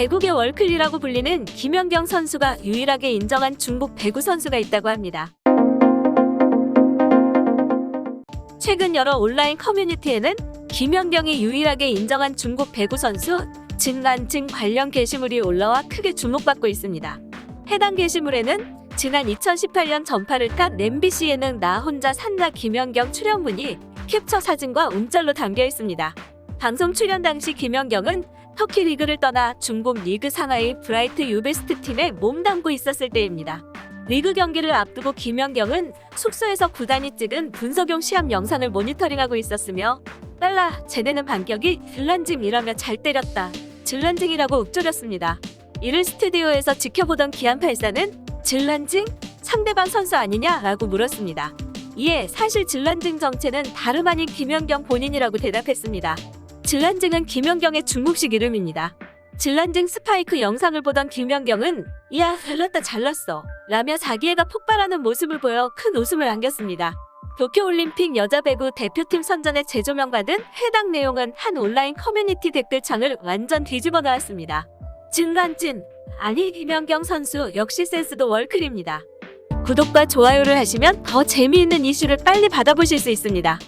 배구계 월클리라고 불리는 김연경 선수가 유일하게 인정한 중국 배구 선수가 있다고 합니다. 최근 여러 온라인 커뮤니티에는 김연경이 유일하게 인정한 중국 배구 선수 진란징 관련 게시물이 올라와 크게 주목받고 있습니다. 해당 게시물에는 지난 2018년 전파를 탄 MBC 예능 나 혼자 산다 김연경 출연문이 캡처 사진과 움짤로 담겨 있습니다. 방송 출연 당시 김연경은 터키 리그를 떠나 중국 리그 상하이 브라이트 유베스트 팀에 몸담고 있었을 때입니다. 리그 경기를 앞두고 김연경은 숙소에서 구단이 찍은 분석용 시합 영상을 모니터링하고 있었으며 딸라 쟤네는 반격이 질란징이라며 잘 때렸다. 질란징이라고 읊조렸습니다. 이를 스튜디오에서 지켜보던 기안84는 질란징? 상대방 선수 아니냐 라고 물었습니다. 이에 사실 질란징 정체는 다름 아닌 김연경 본인이라고 대답했습니다. 질란징은 김연경의 중국식 이름입니다. 질란징 스파이크 영상을 보던 김연경은 이야 잘났다 잘났어 라며 자기애가 폭발하는 모습을 보여 큰 웃음을 안겼습니다. 도쿄올림픽 여자 배구 대표팀 선전의 재조명 받은 해당 내용은 한 온라인 커뮤니티 댓글창을 완전 뒤집어 놓았습니다. 진란진 아니 김연경 선수 역시 센스도 월클입니다. 구독과 좋아요를 하시면 더 재미있는 이슈를 빨리 받아보실 수 있습니다.